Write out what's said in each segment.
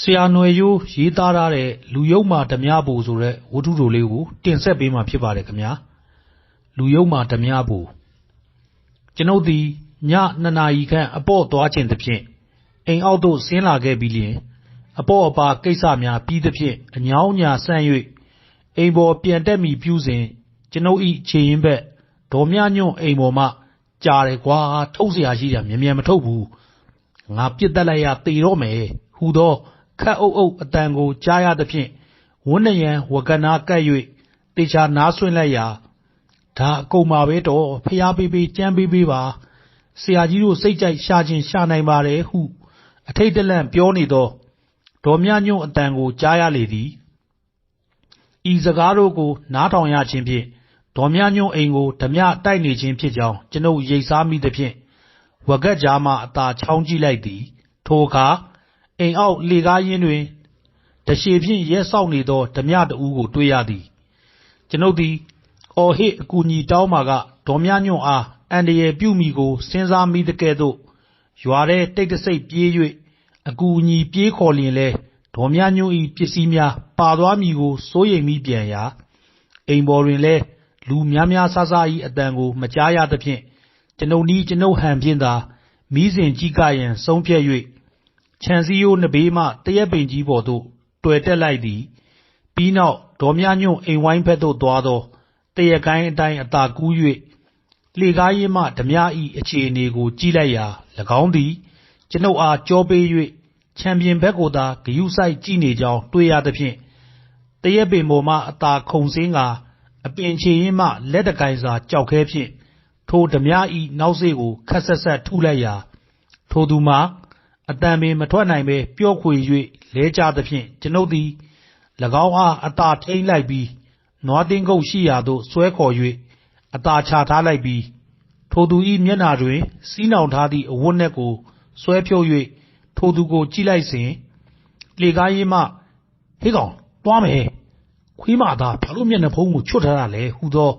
ဆရာနွယ်ရိုး ရေးသားထားတဲ့ လူယုတ္မာဓားမြပုံ ဆိုတဲ့ ဝတ္ထုတိုလေးကို တင်ဆက်ပေးမှာ ဖြစ်ပါတယ်ခင်ဗျာ။လူယုတ္မာဓားမြပုံ ကျွန်ုပ်သည် ည ၂ နာရီခန့် အပေါ့သွားချင်သဖြင့် အိမ်အောက်သို့ ဆင်းလာခဲ့ပြီးလျှင် အပေါ့အပါကိစ္စများ ပြီးသဖြင့် အညောင်းအညာဆန့်၍အိမ်ပေါ်ပြန်တက်မည်ပြုစဉ် ကျွန်ုပ်၏ခြေရင်းဘက် ဒေါ်မြညွန့်အိမ်ပေါ်မှ ကြာတယ်ကွာ ထုတ်စရာရှိတာ မြန်မြန်မထုတ်ဘူး၊ငါပစ်သတ်လိုက်ရ သေတော့မယ်ဟူသော ခတ်အုပ်အုပ်အတန်ကို ကြားရသဖြင့် ဝန်းနယံဝကနာကပ်၍တေချာနားဆွင့်လိုက်ရာ ဒါအကုန်ပါပဲတော့ဖျားပေးပေးကြမ်းပေးပေးပါ ဆရာကြီးတို့ စိတ်ကြိုက်ရှာခြင်းရှာနိုင်ပါတယ် ဟု အထိတ်တလန့်ပြောနေသော ဒေါ်မြညွန့်အတန်ကို ကြားရလေသည် ဤစကားတို့ကို နားထောင်ရခြင်းဖြင့် ဒေါ်မြညွန့်အိမ်ကိုဓမြတိုက်နေခြင်းဖြစ်ကြောင်း ကျွန်ုပ်ရိပ်စားမိသဖြင့်ဝကက်ကြားမှ အသာချောင်းကြည့်လိုက်သည် ထိုအခါ အိမ်အောက်လေကားရင်းတွင်တရှည်ဖြင့်ရဲဆောက်နေသောဓမြတဦးကိုတွေ့ရသည် ကျွန်ုပ်သည် အော်ဟစ်အကူညီတောင်းပါကဒေါ်မြညွန့်အားအန်တရယ်ပြုမိကိုစဉ်းစားမိတကဲ့သို့ ရွာထဲတိတ်တဆိတ်ပြေး၍အကူအညီပြေးခေါ်လျင်လဲဒေါ်မြညွန့်၏ပစ္စည်းများပါသွားမည်ကိုစိုးရိမ်မိပြန်ရာအိမ်ပေါ်တွင်လဲလူများများဆဆ၏အတန်ကိုမကြားရသဖြင့်ကျွန်ုပ်နီးကျွန်ုပ်ဟန်ဖြင့်သာမိစဉ်ကြီးကရန်ဆုံးဖြတ်၍ ခြံစည်းရိုးနှစ်ဘေးမှတရက်ပင်ကြီးပေါ်သို့ တွေ့တက်လိုက်သည် ပြီးနောက် ဒေါ်မြညွန့်အိမ်ဝိုင်းဘက်သို့သွားသောတရက်ကိုင်းအတိုင်း အသာကူး၍လှေကားရင်းမှဓမြဤအခြေအနေကို ကြည့်လိုက်ရာ၎င်းသည် ကျွန်ုပ်အား ကြောပေး၍ချံပြင်ဘက်ကိုသာဂယုစိုက်ကြည့်နေကြောင်း တွေ့ရသဖြင့်တရက်ပင်ပေါ်မှ အသာခုံစင်းကအပင်ချေရင်းမှ လက်တကိုင်စာကြောက်ခဲဖြင့် ထိုဓမြဤနောက်စေ့ကိုခက်ဆက်ဆက်ထုလိုက်ရာ ထိုသူမှာ အတန်ပင်မထွက်နိုင်ပဲပျော့ခွေ၍လဲကျသဖြင့် ကျွန်ုပ်သည်၎င်းအား အသာထိန်လိုက်ပြီး နွားတင်းကုတ်ရှိရာသို့ ဆွဲခေါ်၍အသာချထားလိုက်ပြီး ထိုသူ၏မျက်နာတွင်စီးနှောင်ထားသည့် အဝတ်နက်ကို ဆွဲဖြုတ်၍ထိုသူကို ကြည့်လိုက်စဉ်လေကားရင်မှ ဟေးကောင် သွားမယ် ခွေးမသားဘာလို့မျက်နှာဖုံးကို ချွတ်ထားတာလဲ ဟူသော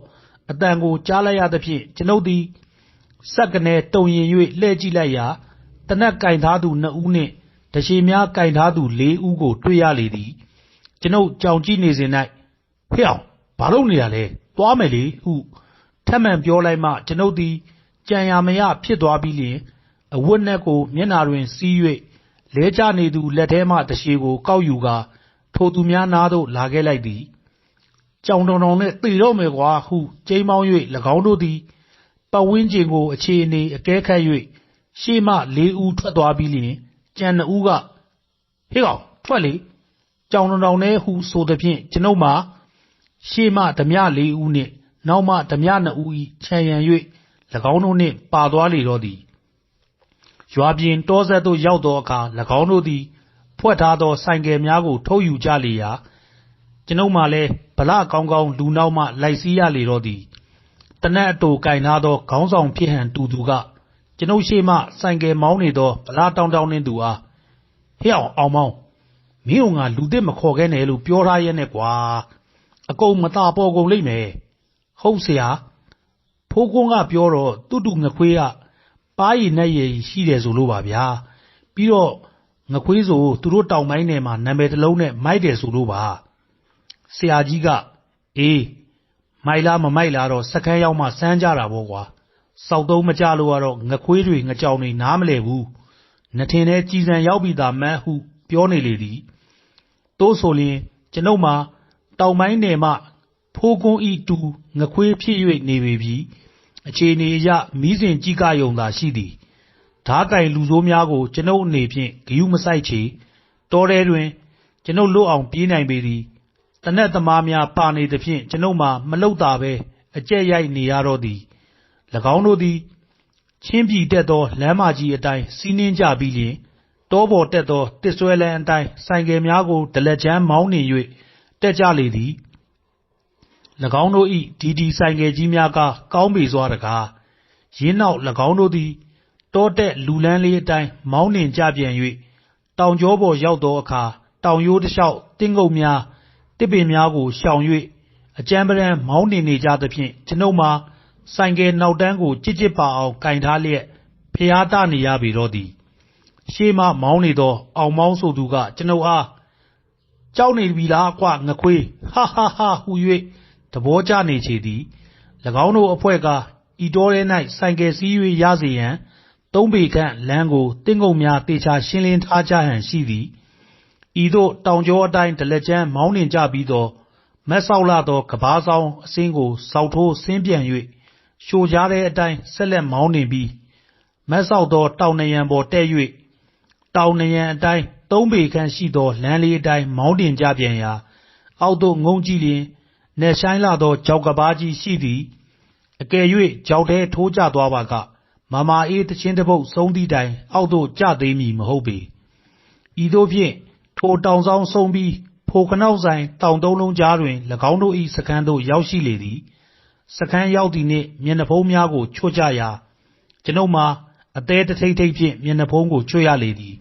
အတန်ကို ကြားလိုက်ရသဖြင့် ကျွန်ုပ်သည် စက်ကနေတုံရင်၍လှည့်ကြည့်လိုက်ရာ တနက်ကင်ထားသူနှစ်ဦးနှင့် တရှည်များကင်ထားသူလေးဦးကို တွေ့ရလေသည် ကျွန်ုပ်ကြောင်ကြည့်နေစဉ်၌ဟဲ့အောင်ဘာလုပ်နေတာလဲသွားမယ်လေဟုထက်မှန်ပြောလိုက်မှ ကျွန်ုပ်သည် ကြံရမရဖြစ်သွားပြီးလျင် အဝတ်နက်ကို မျက်နာတွင်စီး၍လဲကျနေသူလက်ထဲမှ တရှည်ကို ကောက်ယူကာ ထိုသူများနားသို့ လာခဲ့လိုက်သည်ကြောင်တောင်တောင်နဲ့ သေတော့မယ်ကွာ ဟု ကျိမ်းမောင်း၍၎င်းတို့သည် ပတ်ဝန်းကျင်ကို အခြေအနေ အကဲခတ်၍ ရှေ့မှလေးဦးထွက်သွားပြီးလျင်ကြံနှစ်ဦးကဟေးကောင်ထွက်လေကြောင်တောင်တောင်နဲ့ဟုဆိုသဖြင့်ကျွန်ုပ်မှာရှေ့မှဓမြလေးဦးနှင့်နောက်မှဓမြနှစ်ဦး၏ခြံရံ၍၎င်းတို့နှင့်ပါသွားလေတော့သည်ရွာပြင်တောဆက်သို့ရောက်သောအခါ၎င်းတို့သည်ဖွက်ထားသောဆိုင်ကယ်များကို ထုတ်ယူကြလေရာကျွန်ုပ်မှလည်းဗလကောင်းကောင်းလူနောက်မှလိုက်စီးရလေတော့သည်တနက်အတူကင်ထားသောခေါင်းဆောင်ဖြစ်ဟန်တူသူက ကျွန်ုပ်ရှေ့မှဆိုင်ကယ်မောင်းနေသောဗလာတောင်းတောင်းနှင်းသူအားဟဲ့အောင်အောင်မောင်းမင်းကငါလူသစ်မခေါ်ခဲ့နဲ့လို့ပြောထားရဲ့နဲ့ကွာအကုန်မသာပေါ်ကုန်လိမ့်မယ်ဟုတ်ဆရာဖိုးကွန်းကပြောတော့တူတူငခွေးကပါးရည်နဲ့ရည်ရှိတယ်ဆိုလို့ပါဗျာပြီးတော့ငခွေးဆိုသူတို့တောင်ပိုင်းနယ်မှာနာမည်တစ်လုံးနဲ့မိုက်တယ်ဆိုလို့ပါဆရာကြီးကအေးမိုက်လားမမိုက်လားတော့စကန်းရောက်မှစမ်းကြတာပေါ့ကွာ စောက်သုံးမကြလို့ကတော့ငခွေးတွေငကြောင်တွေ နားမလဲဘူးနှထင်တဲ့ကြည်စံရောက်ပြီသားမန်း ဟု ပြောနေလေသည်တိုးဆိုလျင် ကျွန်ုပ်မှာ တောင်ပိုင်းနယ်မှ ဖိုးကွန်းဤတူငခွေးဖြစ်၍နေပေပြီ အခြေအနေအရ မီးစဉ်ကြီးကယုံသာရှိသည် ဓားကင်လူဆိုးများကို ကျွန်ုပ်အနေဖြင့်ဂယုမဆိုင်ချေ တောထဲတွင် ကျွန်ုပ်လွတ်အောင် ပြေးနိုင်ပေသည်တနက်သမားများ ပါနေသဖြင့် ကျွန်ုပ်မှာ မလုတာပဲအကြက်ရိုက်နေရတော့သည်၎ င်းတို့သည် ချင်းပြည်တက်သော လမ်းမကြီးအတိုင်း စီးနှင်းကြပြီးလျှင် တောပေါ်တက်သောတစ်ဆွဲလန်းအတိုင်း ဆိုင်ကယ်များကို ဒလက်ချမ်းမောင်းနေ၍တက်ကြလေသည်၎င်းတို့၏ဒီဒီဆိုင်ကယ်ကြီးများကကောင်းပေစွာတကားရင်းနောက်၎င်းတို့သည် တောတက်လူလန်းလေးအတိုင်း မောင်းနှင်ကြပြန်၍တောင်ကျောပေါ်ရောက်သောအခါ တောင်ရိုးတစ်လျှောက်တင်းငုတ်များတစ်ပင်များကို ရှောင်၍အကြမ်းပရန်မောင်းနှင်နေကြသဖြင့် ကျွန်ုပ်မှာ ဆိုင်ကယ်နောက်တန်းကိုကြစ်ကြစ်ပါအောင်ကင်ထားလျက်ဖျားတနေရပေတော့သည် ရှေးမှမောင်းနေသော အောင်မောင်းဆိုသူက ကျွန်ုပ်အား ကြောက်နေပြီလားကွငခွေး ဟာဟာဟာ ဟူ၍သဘောကျနေချေသည်၎င်းတို့အဖွဲ့ကဤတော်ထဲ၌ဆိုင်ကယ်စည်း၍ရစေရန် သုံးပေခန့်လမ်းကိုတင်းကုံများတေချာရှင်းလင်းထားကြဟန်ရှိသည် ဤသို့ တောင်ကျောအတိုင်း ဒလက်ကျန်း မောင်းနှင်ကြပြီးသောမက်ဆောက်လာသောကဘာဆောင်အစင်းကို စောက်ထိုးဆင်းပြန်၍ ရှိုကြားတဲ့အတိုင်း ဆက်လက်မောင်းနှင်ပြီးမက်ဆောက်သော တောင်နယံပေါ်တက်၍တောင်နယံအတိုင်း သုံးပေခန့်ရှိသော လမ်းလေးအတိုင်း မောင်းတင်ကြပြန်ရာ အောက်သို့ငုံကြည့်လျင်နေဆိုင်လာသောကြောက်ကဘာကြီးရှိသည် အကယ်၍ကြောက်ထဲထိုးကျသွားပါကမမာအေးတချင်းတပုတ်ဆုံးသည့်တိုင် အောက်သို့ကျသေးမည် မဟုတ်ပေ ဤသို့ဖြင့် ထိုတောင်ဆောင်ဆုံးပြီး ဖိုခနောက်ဆိုင် တောင်သုံးလုံးကြားတွင်၎င်းတို့၏စခန်းသို့ ရောက်ရှိလေသည် စခန်းရောက်သည့်နှင့် မျက်နှာဖုံးများကို ချွတ်ကြရာ ကျွန်ုပ်မှာ အသေးတထိတ်ထိတ်ဖြင့် မျက်နှာဖုံးကို ချွတ်ရလေသည်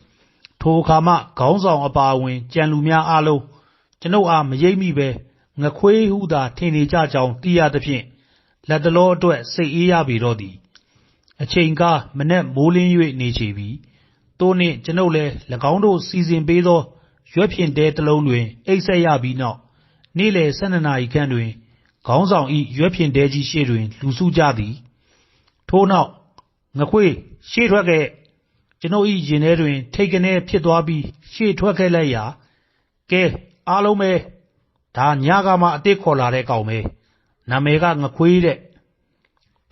ထိုအခါမှ ခေါင်းဆောင်အပါအဝင်ကြံလူများအားလုံး ကျွန်ုပ်အား မရိပ်မိပဲငခွေးဟုသာ ထင်နေကြကြောင်း သိရသဖြင့်လက်တလောအတွက် စိတ်အေးရပေတော့သည် အချိန်ကား မနဲ့မိုးလင်း၍နေချေပြီတိုးနှင့် ကျွန်ုပ်လည်း၎င်းတို့စီစဉ်ပေးသော ရွက်ဖြင့်တဲတစ်လုံးတွင် အိတ်ဆက်ရပြီးနောက် နေ့လယ်12နာရီခန့်တွင် ခေါင်းဆောင်ဤရွက်ဖြင့်တဲကြီးရှေ့တွင် လူစုကြသည် ထို့နောက်ငခွေးရှေ့ထွက်ခဲ့ ကျွန်ုပ်ဤရင်ထဲတွင် ထိတ်ကနေဖြစ်သွားပြီး ရှေ့ထွက်ခဲ့လိုက်ရာ ကဲ အားလုံးပဲ ဒါ ညကမှအစ်စ်ခေါ်လာတဲ့ကောင်ပဲ နာမည်ကငခွေးတဲ့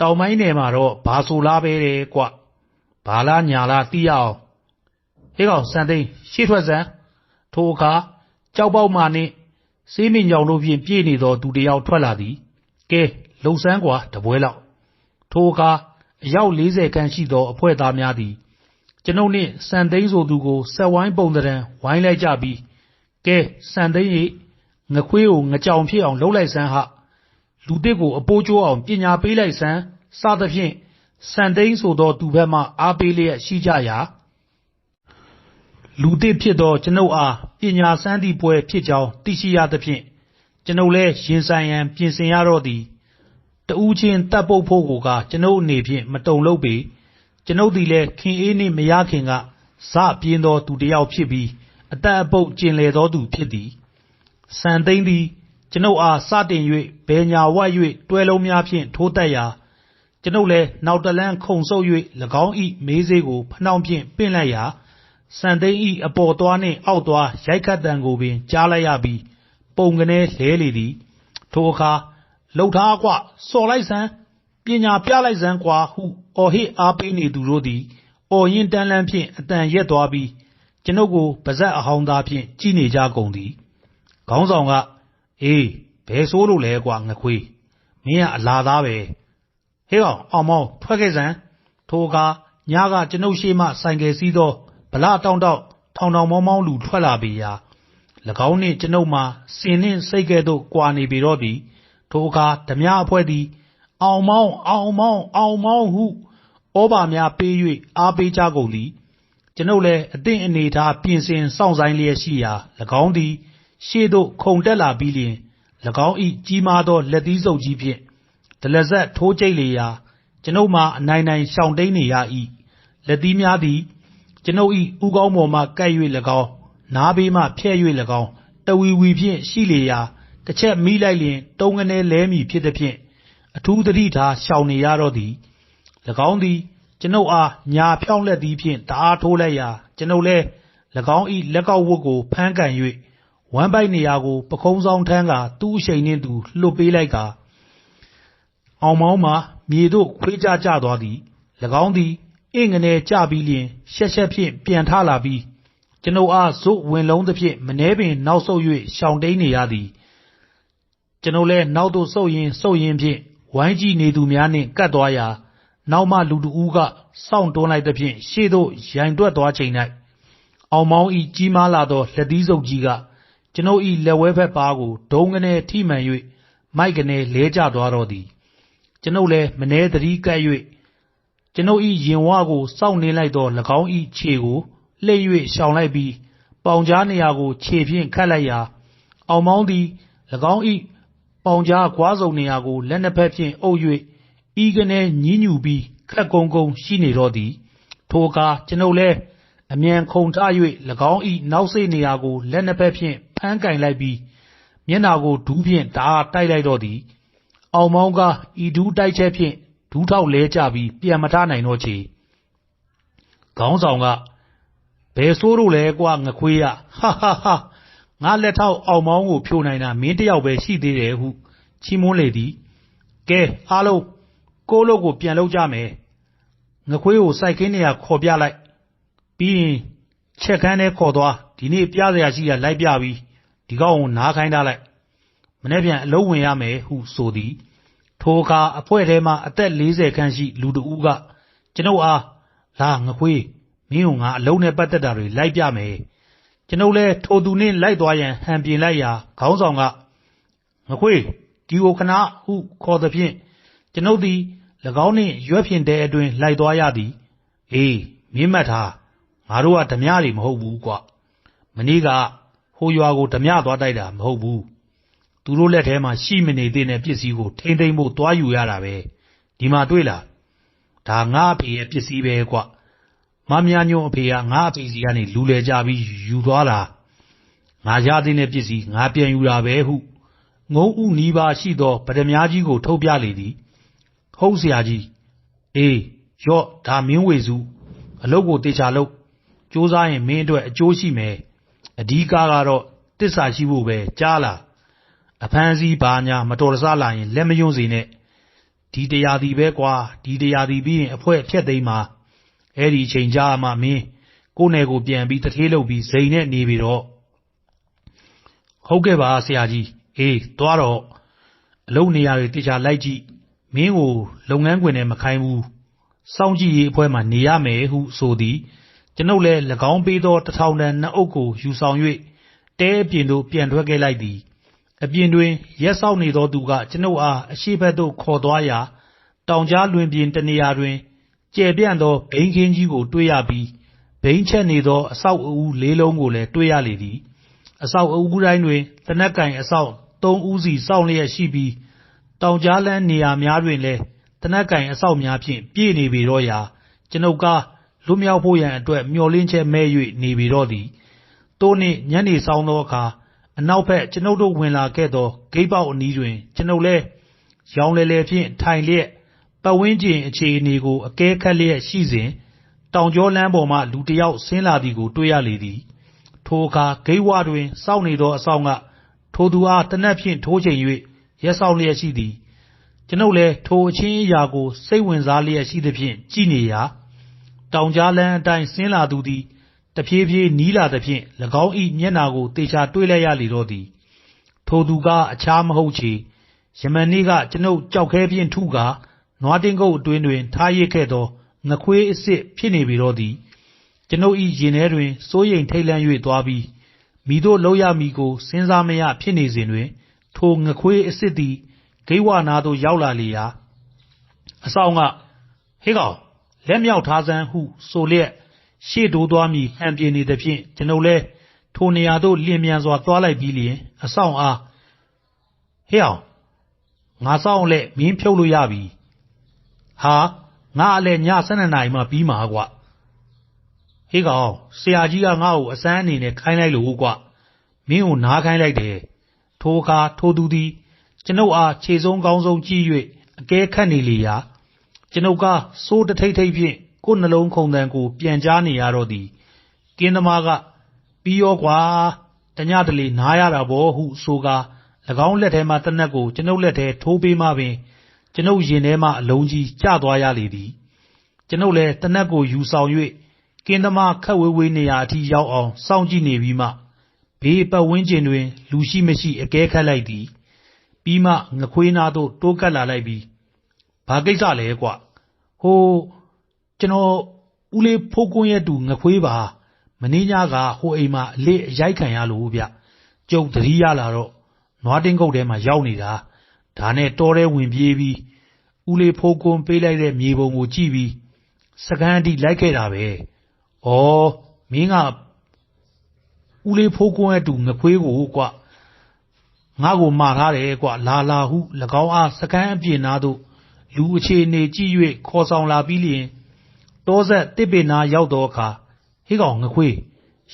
တောင်ပိုင်းနယ်မှာတော့ ဘာဆိုလားပဲတဲ့ကွ ဘာလားညာလား သိရအောင် ဟေးကောင်စံသိန်း ရှေ့ထွက်စမ်း ထိုအခါကြောက်ပေါက်မှနှင့် စေးမင်ကြောင်တို့ဖြင့် ပြည့်နေသောသူတစ်ယောက် ထွက်လာသည် ကဲလှုပ်ဆန်းကွာတပွဲလောက် ထိုအခါ အယောက်40ခန့်ရှိသော အဖွဲ့သားများသည် ကျွန်ုပ်နှင့် စံသိန်းဆိုသူကိုဆက်ဝိုင်းပုံတံဝိုင်းလိုက်ကြပြီး ကဲ စံသိန်းရေငခွေးကိုငကြောင်ဖြစ်အောင်လှုပ်လိုက်စမ်းဟာလူတစ်ကို အပိုးကျိုးအောင် ပညာပေးလိုက်စမ်း စသဖြင့် စံသိန်းဆိုသောသူဘက်မှ အားပေးလျက်ရှိကြရာ လူတစ်ဖြစ်သော ကျွန်ုပ်အား ပညာစမ်းသည့်ပွဲဖြစ်ကြောင်း သိရှိရသဖြင့် ကျွန်ုပ်လည်း ရင်ဆိုင်ရန် ပြင်ဆင်ရတော့သည် တဦးချင်းတပ်ပုတ်ဖို့ကိုကကျွန်ုပ်အနေဖြင့် မတုံလို့ပေ ကျွန်ုပ်သည်လည်း ခင်အေးနှင့် မရခင်ကဇပြင်းသောသူတစ်ယောက်ဖြစ်ပြီးအသက်အပုတ် ကျင်လေသောသူဖြစ်သည် စံသိမ့်သည် ကျွန်ုပ်အား စတင်၍ဘယ်ညာဝတ်၍တွဲလုံးများဖြင့် ထိုးတက်ရာ ကျွန်ုပ်လည်း နောက်တလန်းခုံဆုပ်၍၎င်း၏မေးစေးကို ဖနှောင်းဖြင့် ပင့်လိုက်ရာ စံသိန်း၏အပေါ်သွားနှင့် အောက်သွား ရိုက်ခတ်တံကိုပင် ကြားလိုက်ရပြီး ပုံကနေလဲလေသည် ထိုအခါလှုပ်ထားကွစော်လိုက်စမ်း ပညာပြလိုက်စမ်းကွာ ဟု အော်ဟစ်အားပေးနေသူတို့သည် အော်ရင်တန်းလန်းဖြင့်အတန်ရက်သွားပြီး ကျွန်ုပ်ကို ပါဇက်အဟောင်းသားဖြင့် ကြည်နေကြကုန်သည် ခေါင်းဆောင်က အေး ဘယ်ဆိုးလို့လဲကွာငခွေး မင်းက အလာသားပဲ ဟေးကောင် အောင်မောင်းထွက်ခဲ့စမ်း ထိုအခါ ညက ကျွန်ုပ်ရှိမှ ဆိုင်ကယ်စီးသော ဗလာတောင်းတောက်ထောင်ထောင်မောင်းမောင်း လူထွက်လာပေရာ၎င်းနှင့်ကျွန်ုပ်မှာ စင်နှင့်စိတ်ကဲ့သို့ ကွာနေပေတော့သည် ထိုအခါ ဓမြအဖွဲ့သည် အောင်မောင်း အောင်မောင်း အောင်မောင်းဟု ဩဘာများပေး၍အားပေးကြကုန်သည် ကျွန်ုပ်လည်း အသင့်အနေထား ပြင်ဆင်စောင့်ဆိုင်လျက်ရှိရာ၎င်းသည် ရှေ့သို့ ခုန်တက်လာပြီးလျင်၎င်း၏ကြီးမားသော လက်သီးစုပ်ကြီးဖြင့် ဒလဇက်ထိုးကျိတ်လေရာ ကျွန်ုပ်မှာ အနိုင်နိုင် ရှောင်တိန်နေရ၏လက်သီးများသည် ကျွန်ုပ်၏ဥကောင်းပေါ်မှကပ်၍၎င်း နားဘေးမှဖြဲ့၍၎င်း တဝီဝီဖြင့်ရှိလေရာတစ်ချက်မိလိုက်လျင် တုံးကနေလဲမည်ဖြစ်သည်ဖြင့် အထူးသတိထားရှောင်နေရတော့သည်၎င်းသည် ကျွန်ုပ်အား ညာဖြောင်းလက်သည်ဖြင့် တအားထိုးလိုက်ရာ ကျွန်ုပ်လည်း၎င်း၏လက်ကောက်ဝတ်ကို ဖမ်းကန်၍ဝမ်းပိုက်နေရာကို ပခုံးဆောင်ထမ်းကာ သူ့အချိန်နှင့်သူ လွတ်ပေးလိုက်ကာ အောင်မောင်းမှာ မြေသို့ ခွေးကြကြသွားသည်၎င်းသည် အင်ငနေကြပြီးလျင် ရှက်ရှက်ဖြင့် ပြန်ထလာပြီး ကျွန်ုပ်အား ဇွတ်ဝင်လုံးသဖြင့် မနှဲပင်နောက်ဆုတ်၍ရှောင်တိန်နေရသည် ကျွန်ုပ်လည်း နောက်သို့ဆုတ်ရင်ဆုတ်ရင်ဖြင့် ဝိုင်းကြည့်နေသူများနှင့်ကတ်သွားရာ နောက်မှလူတဦးက စောင့်တွန်းလိုက်သဖြင့် ရှေ့သို့ရိုင်တွက်သွားချိန်၌အောင်မောင်းဤကြီးမားလာသော လက်သီးစုပ်ကြီးက ကျွန်ုပ်ဤလက်ဝဲဘက်ပါးကို ဒုံကနေထိမှန်၍မိုက်ကနေလဲကျသွားတော့သည် ကျွန်ုပ်လည်း မနှဲသတိကပ်၍ ကျွန်ုပ်ဤရင်ဝကို စောင့်နေလိုက်သော၎င်းဤခြေကို လှိမ့်၍ရှောင်လိုက်ပြီး ပေါင်ကြားနေရာကို ခြေဖြင့်ခတ်လိုက်ရာ အောင်မောင်းသည်၎င်းဤပေါင်ကြားခွားစုံနေရာကို လက်နှစ်ဖက်ဖြင့်အုပ်၍ဤကနေညင်းညူပြီးခက်ကုန်းကုန်းရှိနေတော့သည် ထိုအခါ ကျွန်ုပ်လည်း အမြန်ခုန်ထ၍၎င်း၏နောက်စေ့နေရာကို လက်နှစ်ဖက်ဖြင့် ဖမ်းကင်လိုက်ပြီး မျက်နှာကို ဒူးဖြင့် တအားတိုက်လိုက်တော့သည်။အောင်မောင်းကား ဤဒူးတိုက်ချက်ဖြင့် ဒူးထောက်လဲကျပြီးပြန်မထနိုင်တော့ချေ။ခေါင်းဆောင်ကဘယ်ဆိုးတို့လဲကွာငခွေးရဟာဟာဟာငါလက်ထောက်အောင်မောင်းကိုဖြိုနိုင်တာမင်းတယောက်ပဲရှိသေးတယ်ဟုချီးမွမ်းလေသည်။ကဲအားလုံးကိုယ့်လုပ်ကိုပြန်လုပ်ကြမယ်။ငခွေးကိုစိုက်ခင်းနေရခေါ်ပြလိုက်။ပြီးရင်ချက်ခန်းထဲခေါ်သွားဒီနေ့ပြစရာရှိတာလိုက်ပြပြီးဒီကောင်ကိုနားခိုင်းထားလိုက်။မနေ့ပြန်အလုံးဝင်ရမယ်ဟုဆိုသည်။ ထိုအခါ အဖွဲ့ထဲမှအသက်40ခန့်ရှိ လူတဦးက ကျွန်ုပ်အား လာငခွေး မင်းကို ငါအလုံးနဲ့ ပတ်သက်တာတွေ လိုက်ပြမယ်။ကျွန်ုပ်လည်း ထိုသူနှင့် လိုက်သွားရန် ဟန်ပြင်လိုက်ရာ ခေါင်းဆောင်ကငခွေး ဒီကိုခဏ ဟု ခေါ်သဖြင့် ကျွန်ုပ်သည်၎င်းနှင့် ရွက်ဖြင့်တဲအတွင်လိုက်သွားရသည်။အေးမင်းမှတ်ထား ငါတို့ကဓမြတွေ မဟုတ်ဘူးကွ။မနေ့က ဟိုရွာကိုဓမြသွားတိုက်တာ မဟုတ်ဘူး။ သူတို့လက်ထဲမှာ ရှိမနေသေးတဲ့ ပစ္စည်းကို ထိမ့်သိမ့်ဖို့ သွားယူရတာပဲ။ဒီမှာတွေ့လား။ဒါငါအဖေရဲ့ ပစ္စည်းပဲကွ။မမြညွန့်အဖေက ငါအဖေစီကနေ လူလေကြပြီး ယူသွားတာ။ငါရသေးတဲ့ပစ္စည်း ငါပြန်ယူတာပဲဟု ငုံဥနီးပါရှိသောပဒမြားကြီးကို ထုတ်ပြလေသည်။ဟုတ်ဆရာကြီး အေး ရော့ ဒါမင်းဝေစု အလုတ်ကိုတေချာလုတ်စူးစားရင် မင်းအတွက် အကျိုးရှိမယ် အဓိကကတော့တစ္ဆာရှိဖို့ပဲ ကြားလား အဖမ်းစည်းဘာညာ မတော်တဆလာရင် လက်မယွန့်စေနဲ့ ဒီတရားဒီပဲကွာ ဒီတရားဒီပြီးရင် အဖွဲဖြက်သိမ်းမှာ အဲ့ဒီအချိန်ကြာမှမင်း ကိုယ်နယ်ကိုပြန်ပြီးတထေးလုပ်ပြီး ဇိန်နဲ့နေပြီတော့ ဟုတ်ကဲ့ပါ ဆရာကြီး အေး သွားတော့ အလုံးနေရာတွေတေချာလိုက်ကြည့် မင်းကို လုပ်ငန်းခွင်နဲ့မခိုင်းဘူး စောင့်ကြည့်ရေးအဖွဲ့မှနေရမယ်ဟု ဆိုသည် ကျွန်ုပ်လည်း၎င်းပေးသောတထောင်တန် နှစ်အုပ်ကို ယူဆောင်၍တဲအပြင်သို့ ပြန်ထွက်ခဲ့လိုက်သည် အပြင်တွင်ရက်ဆောက်နေသောသူက ကျွန်ုပ်အား အရှိဘက်သို့ ခေါ်သွားရာ တောင်ကြားလွင်ပြင်တနေရာတွင် ကျယ်ပြန့်သော ဘိန်းခင်းကြီးကို တွေ့ရပြီး ဘိန်းချက်နေသော အဆောက်အဦလေးလုံးကိုလည်း တွေ့ရလေသည် အဆောက်အဦတိုင်းတွင်တနက်ကင်အဆောက်သုံးဦးစီ စောင့်လျက်ရှိပြီး တောင်ကြားလန်းနေရာများတွင်လည်းတနက်ကင်အဆောက်များဖြင့် ပြည့်နေပေတော့ရာ ကျွန်ုပ်ကလွတ်မြောက်ဖို့ရန်အတွက် မျှော်လင့်ချက်မဲ့၍နေပေတော့သည်တိုးနှင့် ညနေဆောင်သောအခါ အနောက်ဘက် ကျွန်ုပ်တို့ဝင်လာခဲ့သော ဂိတ်ပေါက်အနီးတွင် ကျွန်ုပ်လည်းရောင်လေလေဖြင့် ထိုင်လျက် ပတ်ဝန်းကျင်အခြေအနေကို အကဲခတ်လျက်ရှိစဉ် တောင်ကျောလမ်းပေါ်မှ လူတစ်ယောက် ဆင်းလာသည်ကို တွေ့ရလေသည် ထိုအခါ ဂိတ်ဝတွင် စောင့်နေသောအဆောင်က ထိုသူအားတနက်ဖြင့် ထိုးချိန်၍ရက်ဆောင်လျက်ရှိသည် ကျွန်ုပ်လည်း ထိုအချင်းအရာကို စိတ်ဝင်စားလျက်ရှိသဖြင့် ကြည်နေရာ တောင်ကြားလန်းအတိုင်း ဆင်းလာသူသည် တဖြည်းဖြည်းနီးလာသဖြင့်၎င်း၏မျက်နာကိုတေချာတွေ့လိုက်ရလေတော့သည် ထိုသူကအခြားမဟုတ်ချေ ယမန်နေ့က ကျွန်ုပ်ကြောက်ခဲဖြင့်ထုကာ နွားတင်းကုတ်အတွင်းတွင် ထားရစ်ခဲ့သောငခွေးအစ်စ်ဖြစ်နေပြီတော့သည် ကျွန်ုပ်၏ရင်ထဲတွင် စိုးရိမ်ထိတ်လန့်၍သွားပြီးမိတို့လောက်ရမည်ကို စဉ်းစားမရဖြစ်နေစဉ်တွင် ထိုငခွေးအစ်စ်သည် ဂိဝနာသို့ ရောက်လာလေရာအဆောင်က ဟေးကောင် လက်မြောက်ထားစမ်းဟုဆိုလျက် ရှေ့တိုးသွားမည်ဟန်ပြနေသဖြင့် ကျွန်ုပ်လည်း ထိုနေရာသို့ လျင်မြန်စွာ သွားလိုက်ပြီးလျင်အဆောင်အားဟေးအောင် ငါဆောင်လက်မင်းဖြုတ်လို့ရပြီ ဟာ ငါအလဲည12နာရီမှ ပြီးမှာကွာဟေးကောင် ဆရာကြီးက ငါ့ကို အစမ်းအနေနဲ့ ခိုင်းလိုက်လို့ကွာမင်းကို နားခိုင်းလိုက်တယ် ထိုအခါ ထိုသူသည် ကျွန်ုပ်အား ခြေဆုံးကောင်းဆုံးကြည့်၍အကဲခတ်နေလေရာ ကျွန်ုပ်ကစိုးတထိတ်ထိတ်ဖြင့် ကိုယ်နှလုံးခုန်တန်ကို ပြန်ကြားနေရတော့သည် ကင်းသမားက ပြီးရောကွာ တညတလေ နားရတာဘောဟုဆိုကာ၎င်းလက်ထဲမှတနက်ကို ကျွန်ုပ်လက်ထဲ ထိုးပေးမှပင် ကျွန်ုပ်ရင်ထဲမှ အလုံးကြီး ကျသွားရလေသည် ကျွန်ုပ်လည်းတနက်ကို ယူဆောင်၍ကင်းသမားခက်ဝေးဝေးနေရာအထိရောက်အောင် စောင့်ကြည့်နေပြီးမှ ဘေးပတ်ဝန်းကျင်တွင် လူရှိမရှိ အကဲခတ်လိုက်သည် ပြီးမှငခွေးနာသို့ တိုးကပ်လာလိုက်ပြီး ဘာကိစ္စလဲကွ ဟို ကျွန်တော် ဦးလေးဖိုးကွန်းရဲ့တူငခွေးပါမင်းညက ဟိုအိမ်မှာ အလေးအရိုက်ခံရလို့ဗျ ကျုပ်တတိရလာတော့ နွားတင်းကုတ်ထဲမှာ ရောက်နေတာ ဒါနဲ့ တောထဲဝင်ပြေးပြီး ဦးလေးဖိုးကွန်းပေးလိုက်တဲ့ မြေပုံကိုကြည့်ပြီးစကန်းအထိ လိုက်ခဲ့တာပဲ ဩ မင်းက ဦးလေးဖိုးကွန်းရဲ့တူငခွေးကိုကွ ငါ့ကိုမှာထားတယ်ကွ လာလာဟု၎င်းအားစကန်းအပြင်သားတို့ လူအခြေအနေကြည့်၍ခေါ်ဆောင်လာပြီးလျင် တောဆက်တစ်ပင်နာရောက်သောအခါဟဟေးကောင်ငခွေး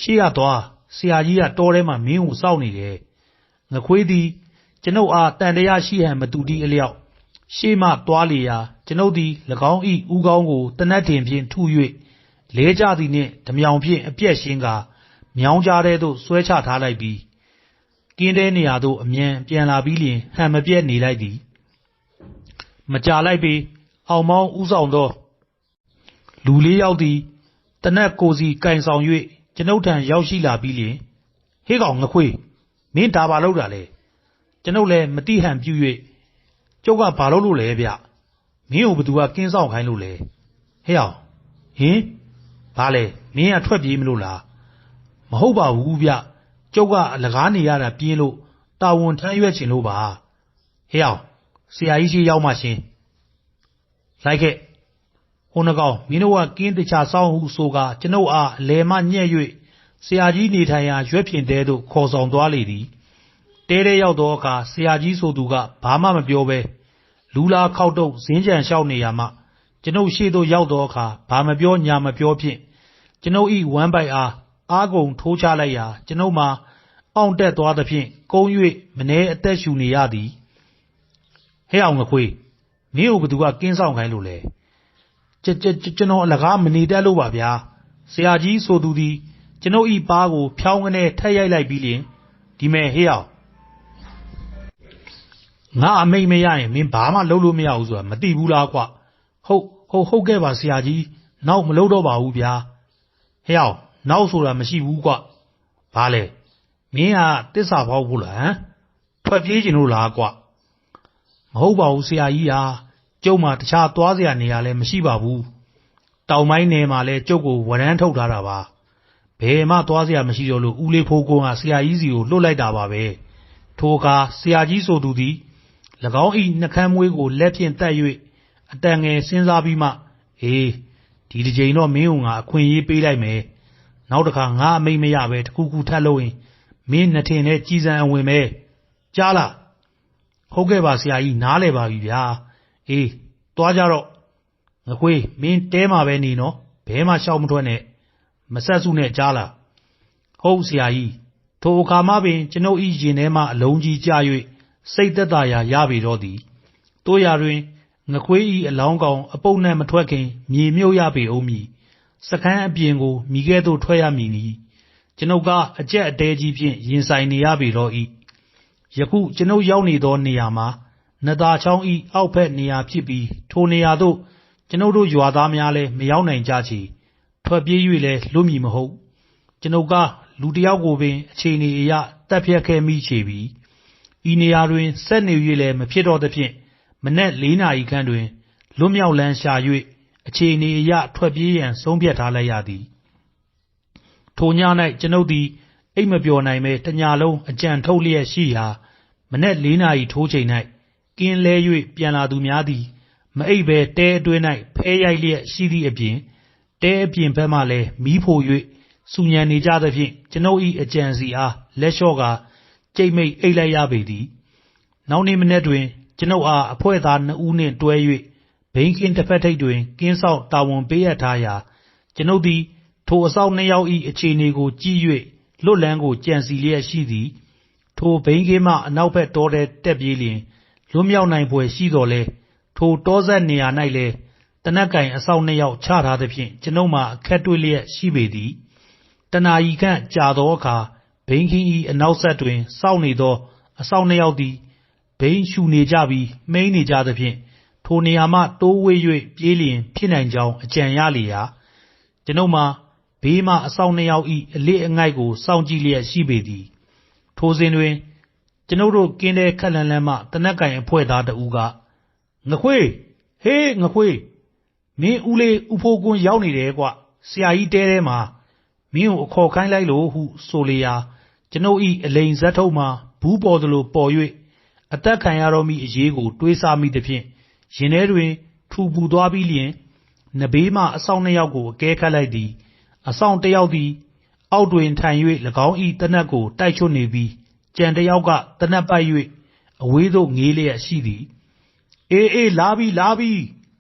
ရှေ့ရသွား ဆရာကြီးက တောထဲမှာ မင်းကို စောင့်နေတယ်ငခွေးသည် ကျွန်ုပ်အားတန်တရားရှိဟန် မတူတီအလျောက် ရှေ့မှသွားလေရာ ကျွန်ုပ်သည်၎င်း၏ဥကောင်းကိုတနတ်တင်ဖြင့်ထု၍လဲကြသည်နှင့် ဓမြောင်ဖြင့် အပြက်ရှင်းကာ မြောင်းကြားထဲသို့ ဆွဲချထားလိုက်ပြီးကင်းတဲနေရာသို့ အမြန်ပြန်လာပြီးလျင် ဟန်မပြက်နေလိုက်သည် မကြာလိုက်ပေ အောင်မောင်းဥဆောင်သော လူလေးယောက်သည်တနတ်ကိုစီကင်ဆောင်၍ကျွန်ုပ်ထံ ရောက်ရှိလာပြီးလျင် ဟေးကောင်ငခွေး မင်းဒါပါလောက်တာလေကျွန်ုပ်လည်းမတိဟန်ပြု၍ကျုပ်က ဘာလို့လို့လဲဗျ မင်းကိုဘသူက ကင်းဆောင်ခိုင်းလို့လဲဟဲ့အောင် ဟင် ဘာလဲ မင်းက ထွက်ပြေးမလို့လား မဟုတ်ပါဘူးဗျ ကျုပ်က အလကားနေရတာပြင်းလို့ တာဝန်ထမ်းရွက်ချင်လို့ပါဟဲ့အောင် ဆရာကြီးရှိရောက်မှရှင်လိုက်ခဲ့ ဟိုနှကောင်မင်းတို့ကကင်းတခြားဆောင်းဟုဆိုကကျွန်ုပ်အား အလဲမညက်၍ဆရာကြီးနေထိုင်ရာ ရွက်ဖြင့်တဲသို့ ခေါ်ဆောင်သွားလေသည် တဲတဲရောက်သောအခါ ဆရာကြီးဆိုသူက ဘာမှမပြောဘဲ လူလာခောက်တုတ်ဇင်းကြံလျှောက်နေရမှ ကျွန်ုပ်ရှေ့သို့ရောက်သောအခါ ဘာမပြောညာမပြောဖြင့် ကျွန်ုပ်ဤဝမ်းပိုက်အား အားကုန်ထိုးချလိုက်ရာ ကျွန်ုပ်မှာ အောင့်တက်သွားသဖြင့် ကုန်း၍မနှဲအသက်ရှူနေရသည် ဟဲ့အောင်ငခွေး မင်းကိုဘသူက ကင်းဆောင်ခိုင်းလို့လဲ ကျွန်ကျွန်တော်အလကားမနေတတ်လို့ပါဗျာဆရာကြီးဆိုသူသည် ကျွန်ုပ်ဤပါးကို ဖြောင်းကနေထက်ရိုက်လိုက်ပြီးလျင် ဒီမဲ့ဟေးအောင်ငါအမိတ်မရရင်မင်းဘာမှလုပ်လို့မရဘူးဆိုတာမသိဘူးလားကွဟုတ်ဟုတ်ဟုတ်ကဲ့ပါဆရာကြီးနောက်မလုပ်တော့ပါဘူးဗျာဟဲ့အောင်နောက်ဆိုတာမရှိဘူးကွဘာလဲမင်းကတစ္ဆာဖောက်ဖို့လားဟမ်ထွက်ပြေးခြင်းလို့လားကွမဟုတ်ပါဘူးဆရာကြီးဟာ ကျုပ်မှာတခြားသွားစရာနေရာလည်းမရှိပါဘူး။တောင်ပိုင်းနယ်မှာလည်းကျုပ်ကိုဝရမ်းထုတ်ထားတာပါ။ဘယ်မှသွားစရာမရှိတော့လို့ဦးလေးဖိုးကွန်းကဆရာကြီးစီကိုလွတ်လိုက်တာပါပဲ။ထိုအခါဆရာကြီးဆိုသူသည်၎င်း၏နှကမ်းမွေးကိုလက်ဖြင့်တတ်၍အတန်ငယ်စဉ်းစားပြီးမှအေးဒီတစ်ကြိမ်တော့မင်းကငါအခွင့်အရေးပေးလိုက်မယ်။နောက်တစ်ခါငါအမိတ်မရပဲတခုခုထပ်လို့ရင်မင်းနှစ်ထင်နဲ့ကြီးစံအဝင်ပဲ။ကြားလား။ဟုတ်ကဲ့ပါဆရာကြီးနားလဲပါပြီဗျာ။ အေးသွားကြတော့ငခွေးမင်းတဲမှာပဲနေနော်ဘဲမှရှောက်မထွက်နဲ့မဆက်စုနဲ့ကြားလားဟုတ်ဆရာကြီးထိုအခါမှပင်ကျွန်ုပ်ဤရင်ထဲမှအလုံးကြီးကြ၍စိတ်သက်သာရာရပေတော့သည်တို့ရာတွင်ငခွေးဤအလောင်းကောင် အပုပ်နဲ့မထွက်ခင်မြေမြုပ်ရပေအောင်မည်စကန်းအပြင်ကိုမိကဲ့သို့ထွက်ရမည်နီကျွန်ုပ်ကအကြက်အတဲကြီးဖြင့်ရင်ဆိုင်နေရပေတော့၏ယခုကျွန်ုပ်ရောက်နေသောနေရာမှာ နသာချောင်းဤအောက်ဘက်နေရာဖြစ်ပြီး ထိုနေရာသို့ ကျွန်ုပ်တို့ရွာသားများလည်း မရောက်နိုင်ကြချေ ထွက်ပြေး၍လည်း လွတ်မည်မဟုတ် ကျွန်ုပ်ကလူတယောက်ကိုပင် အခြေအနေအရတက်ဖြတ်ခဲ့မိချေပြီ ဤနေရာတွင် ဆက်နေ၍လည်း မဖြစ်တော့သဖြင့် မနက်၄နာရီခန့်တွင် လွတ်မြောက်လန်းရှာ၍အခြေအနေအရ ထွက်ပြေးရန် ဆုံးဖြတ်ထားလိုက်ရသည် ထိုည၌ကျွန်ုပ်သည် အိတ်မပျော်နိုင်ပဲတညာလုံး အကြံထုတ်လျက်ရှိရာ မနက်၄နာရီထိုးချိန်၌ ကင်းလဲ၍ပြန်လာသူများသည် မအိပ်ပဲတဲအတွင်း၌ဖဲရိုက်လျက်ရှိသည့်အပြင် တဲအပြင်ဘက်မှလည်း မီးဖို၍စူညံနေကြသဖြင့် ကျွန်ုပ်၏အကြံစီအား လက်လျှော့ကာ ကြိတ်မိတ်အိတ်လိုက်ရပေသည် နောက်နေ့မနေ့တွင် ကျွန်ုပ်အား အဖွဲ့သားနှစ်ဦးနှင့်တွဲ၍ဘိန်းကင်းတစ်ဖက်ထိပ်တွင် ကင်းဆောက်တာဝန်ပေးရထားရာ ကျွန်ုပ်သည် ထိုအဆောက်နှစ်ယောက်၏အခြေအနေကိုကြည့်၍လွတ်လန်းကို ကြံစီလျက်ရှိသည် ထိုဘိန်းကင်းမှ အနောက်ဘက်တောထဲ တက်ပြေးလျင် လွတ်မြောက်နိုင်ဖွယ်ရှိတော်လဲထိုတောဆက်နေရာ၌လည်းတနက်ကင်အဆောက်နှစ်ယောက်ချထားသဖြင့် ကျွန်ုပ်မှအခက်တွေ့လျက်ရှိပေသည် တနာဤခန့်ကြာသောအခါ ဘိန်းခင်းဤအနောက်ဆက်တွင် စောင့်နေသောအဆောက်နှစ်ယောက်သည် ဘိန်းရှူနေကြပြီး မှိန်းနေကြသဖြင့် ထိုနေရာမှ တိုးဝေး၍ပြေးလျင် ဖြစ်နိုင်ကြောင်း အကြံရလေရာ ကျွန်ုပ်မှာ ဘေးမှအဆောင်နှစ်ယောက်ဤအလစ်အငိုက်ကို စောင့်ကြည့်လျက်ရှိပေသည် ထိုစဉ်တွင် ကျွန်ုပ်တို့ကင်းတဲ့ခက်လန်းလန်းမှတနက်ကင်အဖွဲ့သားတဦးကငခွေးဟေးငခွေးမင်းဦးလေးဦးဖိုးကွန်းရောက်နေတယ်ကွဆရာကြီးတဲထဲမှာမင်းကိုအခေါ်ခိုင်းလိုက်လို့ဟုဆိုလျာကျွန်ုပ်ဤအလိန်ဇက်ထုပ်မှာဘူးပေါ်သလိုပေါ်၍အသက်ခံရတော့မိအရေးကို တွေးဆမိသဖြင့်ရင်ထဲတွင် ထူပူသွားပြီးလျင်နဘေးမှအဆောင်နှစ်ယောက်ကိုအကဲခတ်လိုက်သည် အဆောင်တစ်ယောက်သည် အောက်တွင်ထိုင်၍၎င်း၏တနတ်ကိုတိုက်ချွတ်နေပြီး ကြံတစ်ယောက်ကတနတ်ပိုက်၍အဝေးသို့ ငေးလျက်ရှိသည် အေး အေး လာပြီ လာပြီ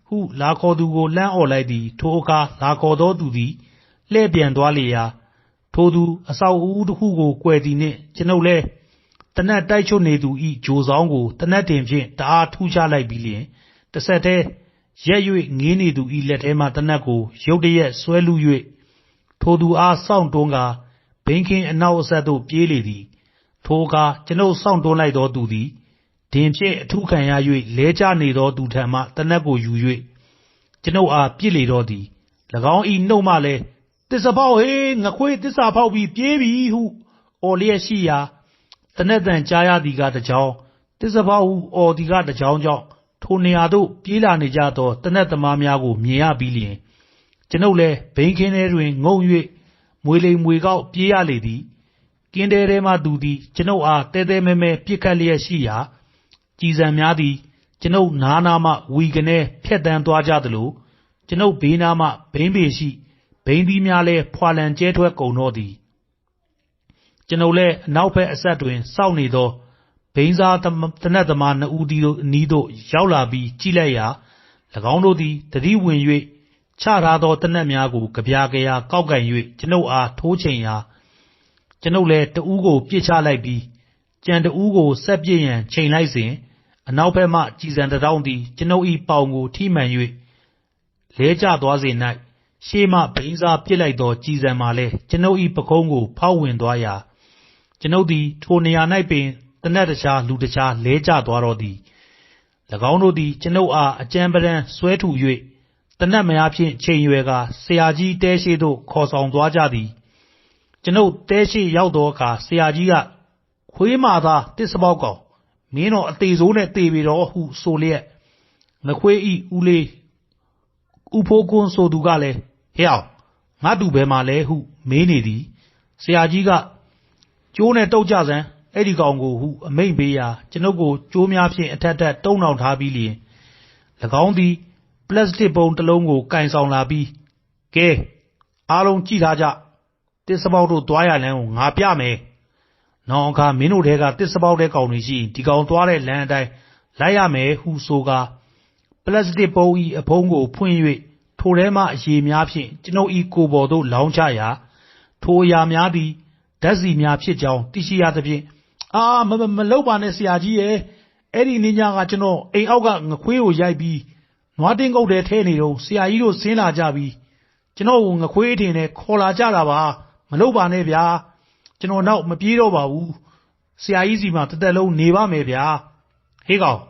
ဟု လာခေါ်သူကို လှမ်းអော်လိုက်သည် ထိုအခါ လာခေါ်သောသူသည် လှည့်ပြန်သွားလေရာ ထိုသူ အဆောက်အဦးတစ်ခုကို ကွယ်သည်နှင့် ကျွန်ုပ်လည်းတနက်တိုက်ချွတ်နေသူဤဂျိုဆောင်ကိုတနက်တင်ဖြင့် တအားထူးခြားလိုက်ပြီးလျင်တစ်ဆက်တည်းရက်၍ငေးနေသူဤလက်ထဲမှတနက်ကို ရုတ်တရက် ဆွဲလူ၍ထိုသူအားစောင့်တွန်းကာ ဘိန်းခင်းအနောက်အဆက်သို့ ပြေးလေသည် ထိုအခါ ကျွန်ုပ်စောင့်တွန်းလိုက်သောသူသည် ဒင်ဖြင့်အထုခံရ၍လဲကျနေသောသူထံမှတနက်ကိုယူ၍ကျွန်ုပ်အားပြစ်လေတော့သည်၎င်းဤနှုတ်မှလည်းတစ္ဆဖောက်ဟေးငခွေးတစ္ဆာဖောက်ပြီး ပြေးပြီဟု အော်လျက်ရှိရာတနက်တန်ကြားရသည်ကတကြောင်တစ္ဆဖောက်ဟု အော်သည်ကတကြောင်ကြောင့် ထိုနေရာသို့ ပြေးလာနေကြသောတနက်သမားများကို မြင်ရပြီးလျင် ကျွန်ုပ်လည်း ဘိန်းခင်းထဲတွင် ငုံ၍မွေလိမ်မွေကောက် ပြေးရလေသည် ကင်းတဲထဲမှသူသည် ကျွန်ုပ်အားတဲတဲမဲမဲပြစ်ခတ်လျက်ရှိရာကြည်စံများသည် ကျွန်ုပ်နားနာမှ ဝီကနေဖြက်တန်းသွားကြသလို ကျွန်ုပ်ဘေးနားမှ ဘိန်းပေရှိ ဘိန်းသီးများလည်း ဖွာလန်ကျဲထွက်ကုန်တော့သည် ကျွန်ုပ်လည်း အနောက်ဘက်အဆက်တွင် စောင့်နေသော ဘိန်းစားတနက်သမားနှစ်ဦးသည်အနီးသို့ ရောက်လာပြီး ကြည့်လိုက်ရာ၎င်းတို့သည်တတိဝင်၍ချထားသောတနက်များကိုကြပြာကြရာ ကောက်ကင်၍ကျွန်ုပ်အား ထိုးချိန်ရာ ကျွန်ုပ်လည်း တဦးကိုပြစ်ချလိုက်ပြီးကြံတဦးကို ဆက်ပြစ်ရန် ချိန်လိုက်စဉ် အနောက်ဘက်မှကြည်စံတတောင်းသည် ကျွန်ုပ်၏ပေါင်ကို ထိမှန်၍လဲကျသွားစေ၌ရှေ့မှဘိန်းစားပစ်လိုက်သောကြည်စံမှလည်း ကျွန်ုပ်၏ပခုံးကို ဖောက်ဝင်သွားရာ ကျွန်ုပ်သည် ထိုနေရာ၌ပင်တနက်တခြား လူတခြား လဲကျသွားတော့သည်၎င်းတို့သည် ကျွန်ုပ်အား အကြံပဒံဆွဲထူ၍တနက်မယားဖြင့် ချိန်ရွယ်ကဆရာကြီးတဲရှိသို့ ခေါ်ဆောင်သွားကြသည် ကျွန်ုပ်တဲရှိရောက်သောအခါ ဆရာကြီးက ခွေးမာသားတစ်စပေါက်ကောင် မင်းတော်အသေးစိုးနဲ့တေပြီတော့ ဟု ဆိုလျက်ငခွေးဤဦးလေးဥဖိုးကွန်းဆိုသူကလည်းဟဲ့အောင် ငါတူဘယ်မှာလဲ ဟု မေးနေသည် ဆရာကြီးကကျိုးနဲ့တုတ်ကြစမ်း အဲ့ဒီကောင်ကို ဟု အမိန့်ပေးရာ ကျွန်ုပ်ကိုကျိုးများဖြင့် အထက်ထက်တုံအောင်ထားပြီးလျင်၎င်းသည် ပလတ်စတစ်ပုံတစ်လုံးကိုကင်ဆောင်လာပြီး ကဲ အားလုံးကြည့်ထားကြ တစ်စပေါက်တို့သွားရလမ်းကိုငါပြမယ်နောင်အခါမင်းတို့တဲကတစ်စပေါက်တဲ့ကောင်တွေရှိဒီကောင်သွားတဲ့လမ်းအတိုင်းလိုက်ရမယ်ဟုဆိုကာပလတ်စတစ်ပုံဤအဖုံးကိုဖွင့်၍ထိုထဲမှအရေများဖြင့်ကျွန်ုပ်ဤကိုပေါ်သို့လောင်းချရာထိုအရာများသည်ဓာတ်စီများဖြစ်ကြောင်းသိရှိရသဖြင့်အာမမမလောက်ပါနဲ့ဆရာကြီးရဲ့အဲ့ဒီနေ့ညကကျွန်တော်အိမ်အောက်ကငခွေးကိုရိုက်ပြီးနွားတင်းကုတ်ထဲထဲနေတော့ဆရာကြီးတို့ဆင်းလာကြပြီးကျွန်တော်ကိုငခွေးအထင်နဲ့ခေါ်လာကြတာပါ မလုပ်ပါနဲ့ဗျာ ကျွန်တော်နောက် မပြေးတော့ပါဘူး ဆရာကြီးစီမှာ တသက်လုံး နေပါမယ်ဗျာ ဟေးကောင်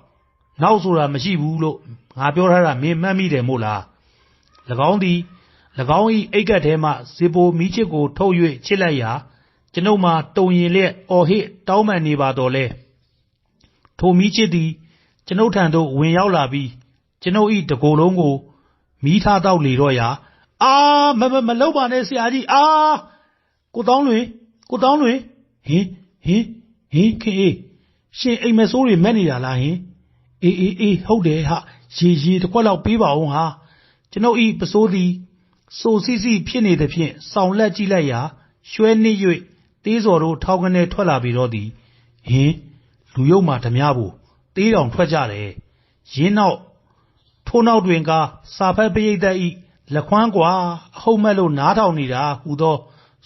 နောက်ဆိုတာမရှိဘူးလို့ ငါပြောထားတာ မင်းမှတ်မိတယ်မို့လား၎င်းသည်၎င်း၏အိတ်ကက်ထဲမှဇေပိုမီးချစ်ကို ထုတ်၍ချစ်လိုက်ရာ ကျွန်ုပ်မှာ တုံရင်လျက် အော်ဟစ် တောင်းပန်နေပါတော့လဲထိုမီးချစ်သည် ကျွန်ုပ်ထံသို့ ဝင်ရောက်လာပြီး ကျွန်ုပ်၏တကိုယ်လုံးကို မီးထားတော့လေတော့ရာ အာမမမလောက်ပါနဲ့ ဆရာကြီး အာ ကိုတောင်းလွင်ကိုတောင်းလွင်ဟင်ဟင်ဟင်ခေအေးရှင်အိမ်မဆိုးတွေမက်နေတာလားဟင်အေးအေးအေးဟုတ်တယ်ဟာရေရေတစ်ခွက်လောက်ပေးပါဦးဟာကျွန်ုပ်ဤပစိုးသည်စိုးစီစီဖြစ်နေသဖြင့်ဆောင်းလက်ကြည့်လိုက်ရာရွှဲနစ်၍သေးစော်တို့ထောက်ကနေထွက်လာပြီးတော့သည်ဟင်လူယုံမှဓမြဖို့သေးတောင်ထွက်ကြတယ်ရင်းနောက်ထိုးနောက်တွင်ကစာဖက်ပရိသတ်ဤလက်ခွမ်းကွာအဟုတ်မဲ့လို့နားထောင်နေတာဟူသော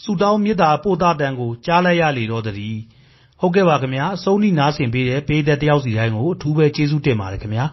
စူတောင်းမေတ္တာပို့တာတန်ကို ကြားလိုက်ရလေတော့တည်း ဟုတ်ကဲ့ပါခင်ဗျာ အဆုံးထိ နားဆင်ပေးတဲ့ပေးတဲ့တယောက်စီတိုင်းကို အထူးပဲ ကျေးဇူးတင်ပါတယ်ခင်ဗျာ